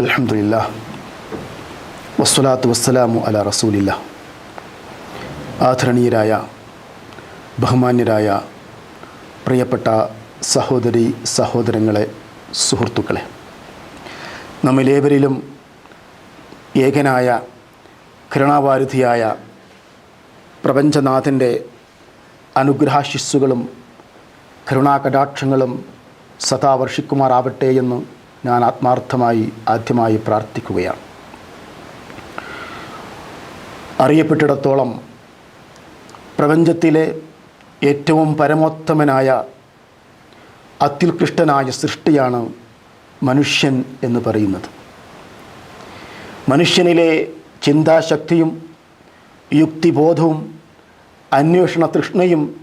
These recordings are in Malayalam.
അലഹമില്ല വസ്സലാത്തു വസ്സലാമു അല റസൂലില്ല. ആദരണീയരായ ബഹുമാന്യരായ പ്രിയപ്പെട്ട സഹോദരി സഹോദരങ്ങളെ സുഹൃത്തുക്കളെ. നമ്മിലേവരിലും ഏകനായ കരുണാവാരുധിയായ പ്രപഞ്ചനാഥന്റെ അനുഗ്രഹാശിസ്സുകളും കരുണാകടാക്ഷങ്ങളും സദാ വർഷിക്കുമാറാവട്ടെ എന്ന് ഞാൻ ആത്മാർത്ഥമായി ആദ്യമായി പ്രാർത്ഥിക്കുകയാണ്. അറിയപ്പെട്ടിടത്തോളം പ്രപഞ്ചത്തിലെ ഏറ്റവും പരമോത്തമനായ അത്യുത്കൃഷ്ടനായ സൃഷ്ടിയാണ് മനുഷ്യൻ എന്ന് പറയുന്നത്. മനുഷ്യനിലെ ചിന്താശക്തിയും യുക്തിബോധവും അന്വേഷണ തൃഷ്ണയും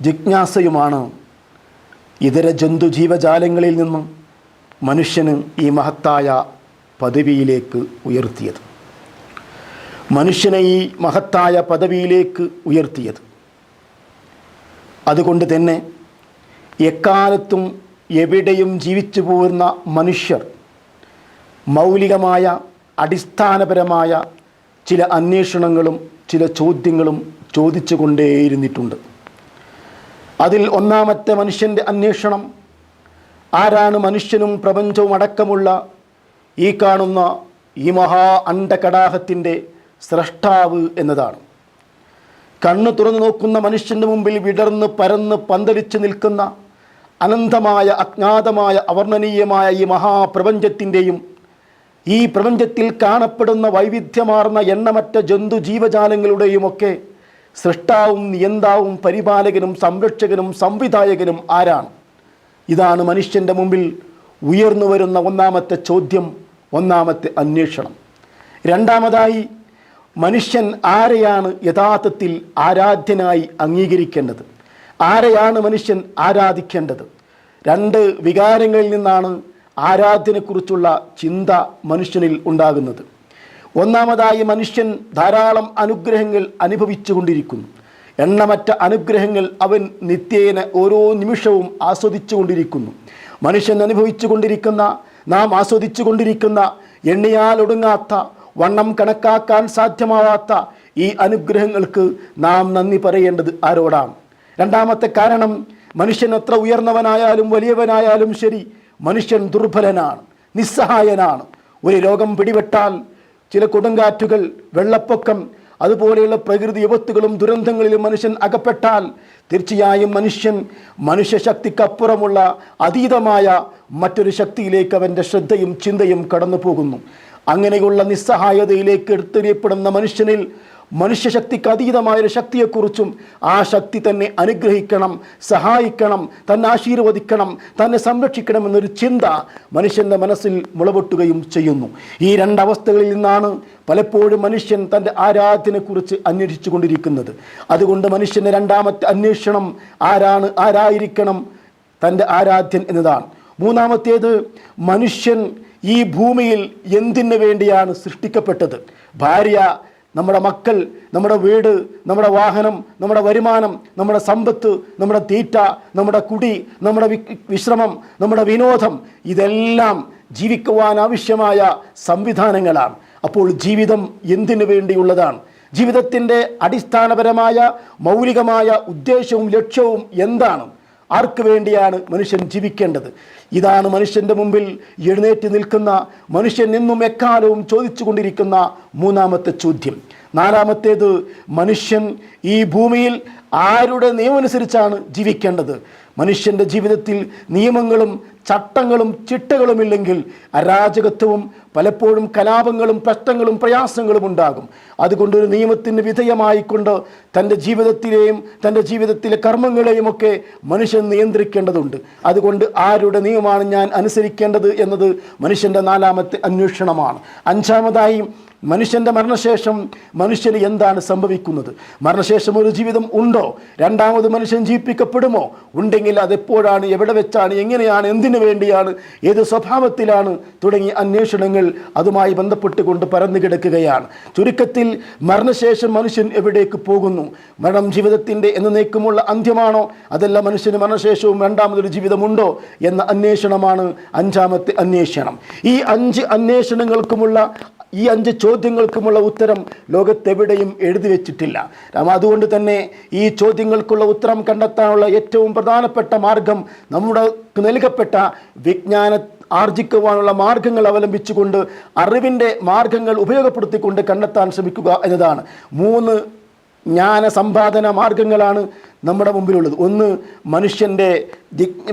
ജിജ്ഞാസയുമാണ് ഇതര ജന്തു ജീവജാലങ്ങളിൽ നിന്നും മനുഷ്യന് ഈ മഹത്തായ പദവിയിലേക്ക് ഉയർത്തിയത്. മനുഷ്യനെ ഈ മഹത്തായ പദവിയിലേക്ക് ഉയർത്തിയത്. അതുകൊണ്ട് തന്നെ എക്കാലത്തും എവിടെയും ജീവിച്ചു പോരുന്ന മനുഷ്യർ മൗലികമായ അടിസ്ഥാനപരമായ ചില അന്വേഷണങ്ങളും ചില ചോദ്യങ്ങളും ചോദിച്ചു കൊണ്ടേയിരുന്നിട്ടുണ്ട് അതിൽ ഒന്നാമത്തെ മനുഷ്യന്റെ അന്വേഷണം ആരാണ് മനുഷ്യനും പ്രപഞ്ചവും അടക്കമുള്ള ഈ കാണുന്ന ഈ മഹാ അണ്ടകടാഹത്തിന്റെ സ്രഷ്ടാവ് എന്നതാണ്. കണ്ണു തുറന്നു നോക്കുന്ന മനുഷ്യന്റെ മുമ്പിൽ വിടർന്ന് പരന്ന് പന്തലിച്ച് നിൽക്കുന്ന അനന്തമായ അജ്ഞാതമായ അവർണനീയമായ ഈ മഹാപ്രപഞ്ചത്തിന്റെയും ഈ പ്രപഞ്ചത്തിൽ കാണപ്പെടുന്ന വൈവിധ്യമാർന്ന എണ്ണമറ്റ ജന്തു ജീവജാലങ്ങളുടെയും ഒക്കെ സൃഷ്ടാവും നിയന്താവും പരിപാലകനും സംരക്ഷകനും സംവിധായകനും ആരാണ്? ഇതാണ് മനുഷ്യന്റെ മുമ്പിൽ ഉയർന്നു വരുന്ന ഒന്നാമത്തെ ചോദ്യം ഒന്നാമത്തെ അന്വേഷണം. രണ്ടാമതായി മനുഷ്യൻ ആരെയാണ് യഥാർത്ഥത്തിൽ ആരാധ്യനായി അംഗീകരിക്കേണ്ടത്? ആരെയാണ് മനുഷ്യൻ ആരാധിക്കേണ്ടത്? രണ്ട് വികാരങ്ങളിൽ നിന്നാണ് ആരാധ്യനെക്കുറിച്ചുള്ള ചിന്ത മനുഷ്യനിൽ ഉണ്ടാകുന്നത്. ഒന്നാമതായി മനുഷ്യൻ ധാരാളം അനുഗ്രഹങ്ങൾ അനുഭവിച്ചു കൊണ്ടിരിക്കുന്നു എണ്ണമറ്റ അനുഗ്രഹങ്ങൾ അവൻ നിത്യേന ഓരോ നിമിഷവും ആസ്വദിച്ചു കൊണ്ടിരിക്കുന്നു മനുഷ്യൻ അനുഭവിച്ചു കൊണ്ടിരിക്കുന്ന നാം ആസ്വദിച്ചു കൊണ്ടിരിക്കുന്ന എണ്ണിയാൽ ഒടുങ്ങാത്ത വണ്ണം കണക്കാക്കാൻ സാധ്യമാവാത്ത ഈ അനുഗ്രഹങ്ങൾക്ക് നാം നന്ദി പറയേണ്ടത് ആരോടാണ്? രണ്ടാമത്തെ കാരണം മനുഷ്യൻ എത്ര ഉയർന്നവനായാലും വലിയവനായാലും ശരി മനുഷ്യൻ ദുർബലനാണ് നിസ്സഹായനാണ്. ഒരു രോഗം പിടിപെട്ടാൽ ചില കൊടുങ്കാറ്റുകൾ വെള്ളപ്പൊക്കം അതുപോലെയുള്ള പ്രകൃതി വിപത്തുകളും ദുരന്തങ്ങളിലും മനുഷ്യൻ അകപ്പെട്ടാൽ തീർച്ചയായും മനുഷ്യൻ മനുഷ്യശക്തിക്കപ്പുറമുള്ള അതീതമായ മറ്റൊരു ശക്തിയിലേക്ക് അവന്റെ ശ്രദ്ധയും ചിന്തയും കടന്നു പോകുന്നു അങ്ങനെയുള്ള നിസ്സഹായതയിലേക്ക് എടുത്തെറിയപ്പെടുന്ന മനുഷ്യനിൽ മനുഷ്യശക്തിക്ക് അതീതമായൊരു ശക്തിയെക്കുറിച്ചും ആ ശക്തി തന്നെ അനുഗ്രഹിക്കണം സഹായിക്കണം തന്നെ ആശീർവദിക്കണം തന്നെ സംരക്ഷിക്കണം എന്നൊരു ചിന്ത മനുഷ്യന്റെ മനസ്സിൽ മുളപൊട്ടുകയും ചെയ്യുന്നു. ഈ രണ്ടവസ്ഥകളിൽ നിന്നാണ് പലപ്പോഴും മനുഷ്യൻ തന്റെ ആരാധനയെക്കുറിച്ച് അന്വേഷിച്ചു കൊണ്ടിരിക്കുന്നത് അതുകൊണ്ട് മനുഷ്യന്റെ രണ്ടാമത്തെ അന്വേഷണം ആരാണ് ആരായിരിക്കണം? തന്റെ ആരാധ്യൻ എന്നതാണ്. മൂന്നാമത്തേത് മനുഷ്യൻ ഈ ഭൂമിയിൽ എന്തിനു വേണ്ടിയാണ് സൃഷ്ടിക്കപ്പെട്ടത്? ഭാര്യ നമ്മുടെ മക്കൾ നമ്മുടെ വീട് നമ്മുടെ വാഹനം നമ്മുടെ വരുമാനം നമ്മുടെ സമ്പത്ത് നമ്മുടെ തീറ്റ നമ്മുടെ കുടി നമ്മുടെ വിശ്രമം നമ്മുടെ വിനോദം ഇതെല്ലാം ജീവിക്കുവാൻ ആവശ്യമായ സംവിധാനങ്ങളാണ്. അപ്പോൾ ജീവിതം എന്തിനു വേണ്ടിയുള്ളതാണ്? ജീവിതത്തിന്റെ അടിസ്ഥാനപരമായ മൗലികമായ ഉദ്ദേശവും ലക്ഷ്യവും എന്താണ്? ആർക്ക് വേണ്ടിയാണ് മനുഷ്യൻ ജീവിക്കേണ്ടത്? ഇതാണ് മനുഷ്യന്റെ മുമ്പിൽ എഴുന്നേറ്റ് നിൽക്കുന്ന മനുഷ്യൻ എന്നും എക്കാലവും ചോദിച്ചു കൊണ്ടിരിക്കുന്ന മൂന്നാമത്തെ ചോദ്യം. നാലാമത്തേത് മനുഷ്യൻ ഈ ഭൂമിയിൽ ആരുടെ നിയമമനുസരിച്ചാണ് ജീവിക്കേണ്ടത്? മനുഷ്യന്റെ ജീവിതത്തിൽ നിയമങ്ങളും ചട്ടങ്ങളും ചിട്ടകളുമില്ലെങ്കിൽ അരാജകത്വവും പലപ്പോഴും കലാപങ്ങളും പ്രശ്നങ്ങളും പ്രയാസങ്ങളും ഉണ്ടാകും. അതുകൊണ്ടൊരു നിയമത്തിന് വിധേയമായിക്കൊണ്ട് തന്റെ ജീവിതത്തിലെയും തന്റെ ജീവിതത്തിലെ കർമ്മങ്ങളെയും ഒക്കെ മനുഷ്യൻ നിയന്ത്രിക്കേണ്ടതുണ്ട്. അതുകൊണ്ട് ആരുടെ നിയമമാണ് ഞാൻ അനുസരിക്കേണ്ടത് എന്നത് മനുഷ്യന്റെ നാലാമത്തെ അന്വേഷണമാണ്. അഞ്ചാമതായി മനുഷ്യന്റെ മരണശേഷം മനുഷ്യന് എന്താണ് സംഭവിക്കുന്നത്? മരണശേഷം ഒരു ജീവിതം ഉണ്ടോ? രണ്ടാമത് മനുഷ്യൻ ജീവിപ്പിക്കപ്പെടുമോ? ഉണ്ടെങ്കിൽ അതെപ്പോഴാണ്? എവിടെ വെച്ചാണ്? എങ്ങനെയാണ്? എന്തിനു വേണ്ടിയാണ്? ഏത് സ്വഭാവത്തിലാണ്? തുടങ്ങിയ അന്വേഷണങ്ങൾ അതുമായി ബന്ധപ്പെട്ടുകൊണ്ട് പരന്നു കിടക്കുകയാണ്. ചുരുക്കത്തിൽ മരണശേഷം മനുഷ്യൻ എവിടേക്ക് പോകുന്നു? മരണം ജീവിതത്തിന്റെ എന്നേക്കുമുള്ള അന്ത്യമാണോ? അതല്ല മനുഷ്യന് മരണശേഷവും രണ്ടാമതൊരു ജീവിതമുണ്ടോ എന്ന അന്വേഷണമാണ് അഞ്ചാമത്തെ അന്വേഷണം. ഈ അഞ്ച് അന്വേഷണങ്ങൾക്കുമുള്ള ഈ അഞ്ച് ചോദ്യങ്ങൾക്കുമുള്ള ഉത്തരം ലോകത്തെവിടെയും എഴുതി വെച്ചിട്ടില്ല. അതുകൊണ്ട് തന്നെ ഈ ചോദ്യങ്ങൾക്കുള്ള ഉത്തരം കണ്ടെത്താനുള്ള ഏറ്റവും പ്രധാനപ്പെട്ട മാർഗം നമ്മുടെ നൽകപ്പെട്ട വിജ്ഞാന ആർജിക്കുവാനുള്ള മാർഗങ്ങൾ അവലംബിച്ചുകൊണ്ട് അറിവിന്റെ മാർഗങ്ങൾ ഉപയോഗപ്പെടുത്തിക്കൊണ്ട് കണ്ടെത്താൻ ശ്രമിക്കുക എന്നതാണ്. മൂന്ന് ജ്ഞാന സമ്പാദന മാർഗങ്ങളാണ് നമ്മുടെ മുമ്പിലുള്ളത്. ഒന്ന് മനുഷ്യന്റെ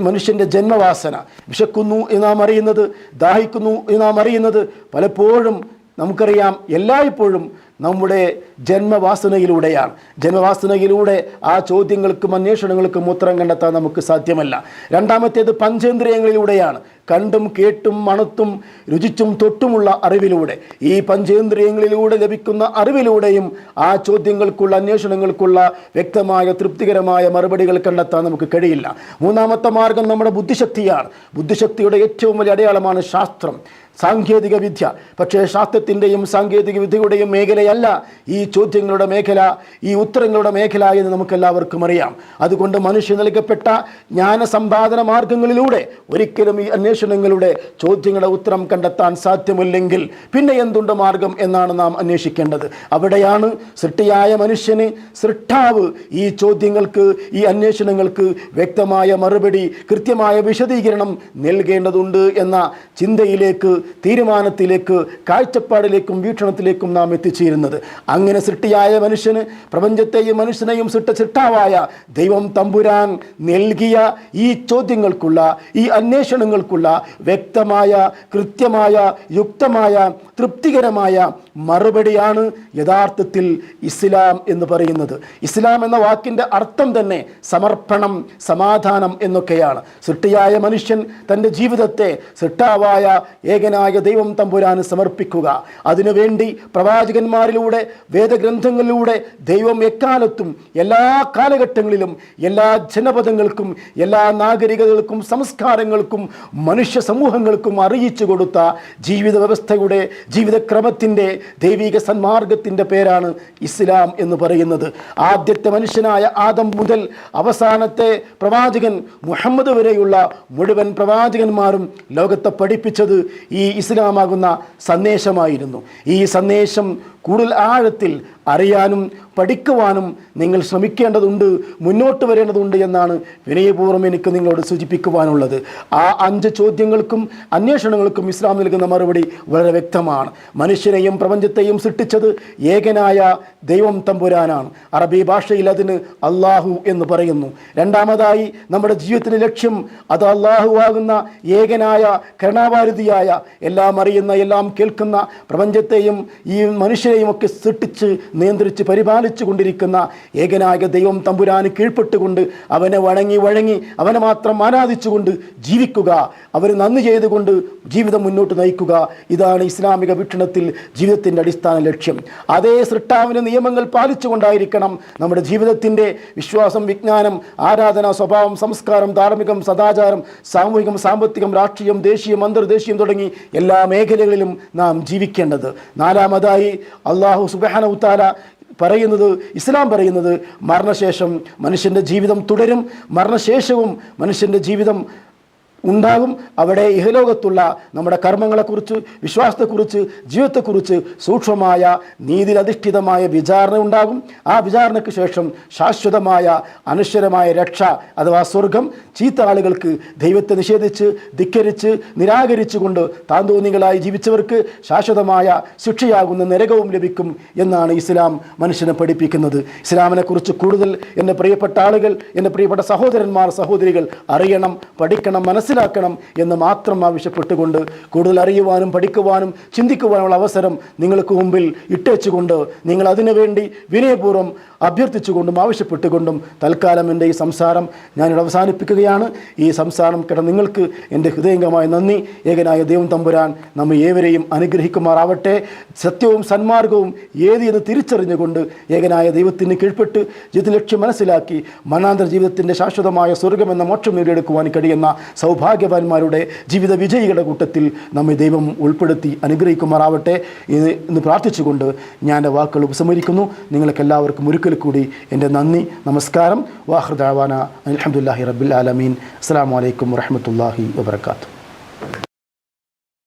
മനുഷ്യന്റെ ജന്മവാസന. വിശക്കുന്നു എന്ന് നാം അറിയുന്നത് ദാഹിക്കുന്നു എന്ന് നാം അറിയുന്നത്. പലപ്പോഴും നമുക്കറിയാം എല്ലായ്പ്പോഴും നമ്മുടെ ജന്മവാസനയിലൂടെയാണ്. ജന്മവാസനയിലൂടെ ആ ചോദ്യങ്ങൾക്കും അന്വേഷണങ്ങൾക്കും ഉത്തരം കണ്ടെത്താൻ നമുക്ക് സാധ്യമല്ല. രണ്ടാമത്തേത് പഞ്ചേന്ദ്രിയങ്ങളിലൂടെയാണ്. കണ്ടും കേട്ടും മണത്തും രുചിച്ചും തൊട്ടുമുള്ള അറിവിലൂടെ. ഈ പഞ്ചേന്ദ്രിയങ്ങളിലൂടെ ലഭിക്കുന്ന അറിവിലൂടെയും ആ ചോദ്യങ്ങൾക്കുള്ള അന്വേഷണങ്ങൾക്കുള്ള വ്യക്തമായ തൃപ്തികരമായ മറുപടികൾ കണ്ടെത്താൻ നമുക്ക് കഴിയില്ല. മൂന്നാമത്തെ മാർഗം നമ്മുടെ ബുദ്ധിശക്തിയാണ്. ബുദ്ധിശക്തിയുടെ ഏറ്റവും വലിയ അടയാളമാണ് ശാസ്ത്രം. സാങ്കേതിക വിദ്യ. പക്ഷേ ശാസ്ത്രത്തിന്റെയും സാങ്കേതിക വിദ്യയുടെയും മേഖലയല്ല ഈ ചോദ്യങ്ങളുടെ മേഖല ഈ ഉത്തരങ്ങളുടെ മേഖല എന്ന് നമുക്കെല്ലാവർക്കും അറിയാം. അതുകൊണ്ട് മനുഷ്യ നൽകപ്പെട്ട ജ്ഞാന സമ്പാദന മാർഗങ്ങളിലൂടെ ഒരിക്കലും ഈ അന്വേഷണങ്ങളുടെ ചോദ്യങ്ങളുടെ ഉത്തരം കണ്ടെത്താൻ സാധ്യമല്ലെങ്കിൽ പിന്നെ എന്തുണ്ട് മാർഗം എന്നാണ് നാം അന്വേഷിക്കേണ്ടത്. അവിടെയാണ് സൃഷ്ടിയായ മനുഷ്യന് സൃഷ്ടാവ് ഈ ചോദ്യങ്ങൾക്ക് ഈ അന്വേഷണങ്ങൾക്ക് വ്യക്തമായ മറുപടി കൃത്യമായ വിശദീകരണം നൽകേണ്ടതുണ്ട് എന്ന ചിന്തയിലേക്ക് തീരുമാനത്തിലേക്ക് കാഴ്ചപ്പാടിലേക്കും വീക്ഷണത്തിലേക്കും നാം എത്തിച്ചേരുന്നത്. അങ്ങനെ സൃഷ്ടിയായ മനുഷ്യന് പ്രപഞ്ചത്തെയും മനുഷ്യനെയും സൃഷ്ട സൃഷ്ടാവായ ദൈവം തമ്പുരാൻ നൽകിയ ഈ ചോദ്യങ്ങൾക്കുള്ള ഈ അന്വേഷണങ്ങൾക്കുള്ള വ്യക്തമായ കൃത്യമായ യുക്തമായ തൃപ്തികരമായ മറുപടിയാണ് യഥാർത്ഥത്തിൽ ഇസ്ലാം എന്ന് പറയുന്നത്. ഇസ്ലാം എന്ന വാക്കിന്റെ അർത്ഥം തന്നെ സമർപ്പണം സമാധാനം എന്നൊക്കെയാണ്. സൃഷ്ടിയായ മനുഷ്യൻ തന്റെ ജീവിതത്തെ സൃഷ്ടാവായ ഏകനായ ദൈവം തമ്പുരാന് സമർപ്പിക്കുക. അതിനുവേണ്ടി പ്രവാചകന്മാരിലൂടെ വേദഗ്രന്ഥങ്ങളിലൂടെ ദൈവം എക്കാലത്തും എല്ലാ കാലഘട്ടങ്ങളിലും എല്ലാ ജനപദങ്ങൾക്കും എല്ലാ നാഗരികതകൾക്കും സംസ്കാരങ്ങൾക്കും മനുഷ്യ സമൂഹങ്ങൾക്കും അറിയിച്ചു കൊടുത്ത ജീവിത വ്യവസ്ഥയുടെ ജീവിതക്രമത്തിന്റെ ദൈവിക സന്മാർഗത്തിന്റെ പേരാണ് ഇസ്ലാം എന്ന് പറയുന്നത്. ആദ്യത്തെ മനുഷ്യനായ ആദം മുതൽ അവസാനത്തെ പ്രവാചകൻ മുഹമ്മദ് വരെയുള്ള മുഴുവൻ പ്രവാചകന്മാരും ലോകത്തെ പഠിപ്പിച്ചത് ഈ ഇസ്ലാമാകുന്ന സന്ദേശമായിരുന്നു. ഈ സന്ദേശം കൂടുതൽ ആഴത്തിൽ അറിയാനും പഠിക്കുവാനും നിങ്ങൾ ശ്രമിക്കേണ്ടതുണ്ട് മുന്നോട്ട് വരേണ്ടതുണ്ട് എന്നാണ് വിനയപൂർവം എനിക്ക് നിങ്ങളോട് സൂചിപ്പിക്കുവാനുള്ളത്. ആ അഞ്ച് ചോദ്യങ്ങൾക്കും അന്വേഷണങ്ങൾക്കും ഇസ്ലാം നൽകുന്ന മറുപടി വളരെ വ്യക്തമാണ്. മനുഷ്യനെയും പ്രപഞ്ചത്തെയും സൃഷ്ടിച്ചത് ഏകനായ ദൈവം തമ്പുരാനാണ്. അറബി ഭാഷയിൽ അതിന് അള്ളാഹു എന്ന് പറയുന്നു. രണ്ടാമതായി നമ്മുടെ ജീവിതത്തിന്റെ ലക്ഷ്യം അത് അള്ളാഹു ആകുന്ന ഏകനായ കരണാവാരുതിയായ എല്ലാം അറിയുന്ന എല്ലാം കേൾക്കുന്ന പ്രപഞ്ചത്തെയും ഈ മനുഷ്യരെയും ഒക്കെ സൃഷ്ടിച്ച് നിയന്ത്രിച്ച് പരിപാലിച്ചു കൊണ്ടിരിക്കുന്ന ഏകനായ ദൈവം തമ്പുരാന് കീഴ്പ്പെട്ടുകൊണ്ട് അവനെ വഴങ്ങി വഴങ്ങി അവനെ മാത്രം ആരാധിച്ചുകൊണ്ട് ജീവിക്കുക. അവർ നന്ദി ചെയ്തുകൊണ്ട് ജീവിതം മുന്നോട്ട് നയിക്കുക. ഇതാണ് ഇസ്ലാമിക വീക്ഷണത്തിൽ ജീവിതത്തിന്റെ അടിസ്ഥാന ലക്ഷ്യം. അതേ സൃഷ്ടാവിന്റെ നിയമങ്ങൾ പാലിച്ചുകൊണ്ടായിരിക്കണം നമ്മുടെ ജീവിതത്തിന്റെ വിശ്വാസം വിജ്ഞാനം ആരാധന സ്വഭാവം സംസ്കാരം ധാർമ്മികം സദാചാരം സാമൂഹികം സാമ്പത്തികം രാഷ്ട്രീയം ദേശീയം അന്തർദേശീയം തുടങ്ങി എല്ലാ മേഖലകളിലും നാം ജീവിക്കേണ്ടത്. നാലാമതായി അള്ളാഹു സുബാനവുത്താല പറയുന്നത് ഇസ്ലാം പറയുന്നത് മരണശേഷം മനുഷ്യന്റെ ജീവിതം തുടരും. മരണശേഷവും മനുഷ്യന്റെ ജീവിതം ഉണ്ടാകും അവിടെ ഇഹലോകത്തുള്ള നമ്മുടെ കർമ്മങ്ങളെക്കുറിച്ച് വിശ്വാസത്തെക്കുറിച്ച് ജീവിതത്തെക്കുറിച്ച് സൂക്ഷ്മമായ നീതിയിലധിഷ്ഠിതമായ വിചാരണ ഉണ്ടാകും. ആ വിചാരണയ്ക്ക് ശേഷം ശാശ്വതമായ അനശ്വരമായ രക്ഷ അഥവാ സ്വർഗം ചീത്ത ആളുകൾക്ക് ദൈവത്തെ നിഷേധിച്ച് ധിക്കരിച്ച് നിരാകരിച്ചുകൊണ്ട് താന്തോന്നികളായി ജീവിച്ചവർക്ക് ശാശ്വതമായ ശിക്ഷയാകുന്ന നരകവും ലഭിക്കും എന്നാണ് ഇസ്ലാം മനുഷ്യനെ പഠിപ്പിക്കുന്നത്. ഇസ്ലാമിനെക്കുറിച്ച് കൂടുതൽ എന്റെ പ്രിയപ്പെട്ട ആളുകൾ എന്റെ പ്രിയപ്പെട്ട സഹോദരന്മാർ സഹോദരികൾ അറിയണം പഠിക്കണം മനസ്സിലാക്കണം മനസ്സിലാക്കണം എന്ന് മാത്രം ആവശ്യപ്പെട്ടുകൊണ്ട് കൂടുതൽ അറിയുവാനും പഠിക്കുവാനും ചിന്തിക്കുവാനുള്ള അവസരം നിങ്ങൾക്ക് മുമ്പിൽ ഇട്ടേച്ചുകൊണ്ട് നിങ്ങൾ അതിനുവേണ്ടി വിനയപൂർവം അഭ്യർത്ഥിച്ചുകൊണ്ടും ആവശ്യപ്പെട്ടുകൊണ്ടും തൽക്കാലം എന്റെ ഈ സംസാരം ഞാനിവിടെ അവസാനിപ്പിക്കുകയാണ്. ഈ സംസാരം കേട്ട നിങ്ങൾക്ക് എന്റെ ഹൃദയംഗമായ നന്ദി. ഏകനായ ദൈവം തമ്പുരാൻ നമ്മെ ഏവരെയും അനുഗ്രഹിക്കുമാറാവട്ടെ. സത്യവും സന്മാർഗവും ഏത് എന്ന് തിരിച്ചറിഞ്ഞുകൊണ്ട് ഏകനായ ദൈവത്തിന് കീഴ്പ്പെട്ട് ജീവിതലക്ഷ്യം മനസ്സിലാക്കി മനാന്തര ജീവിതത്തിന്റെ ശാശ്വതമായ സ്വർഗമെന്ന മോക്ഷം നേടിയെടുക്കുവാൻ കഴിയുന്ന സൗഭാഗ്യവാന്മാരുടെ ജീവിത വിജയികളുടെ കൂട്ടത്തിൽ നമ്മെ ദൈവം ഉൾപ്പെടുത്തി അനുഗ്രഹിക്കുമാറാവട്ടെ. എന്ന് പ്രാർത്ഥിച്ചുകൊണ്ട് ഞാൻ എന്റെ വാക്കുകൾ ഉപസംഹരിക്കുന്നു. നിങ്ങൾക്കെല്ലാവർക്കും ഒരിക്കൽ കൂടി എന്റെ നന്ദി നമസ്കാരം. വാഹൃദാവാന അലഹമുല്ലാഹി റബ്ബുൽ ആലമീൻ. അസ്സാം വലൈക്കും വറഹമത്തല്ലാഹി വാബർക്കാത്തു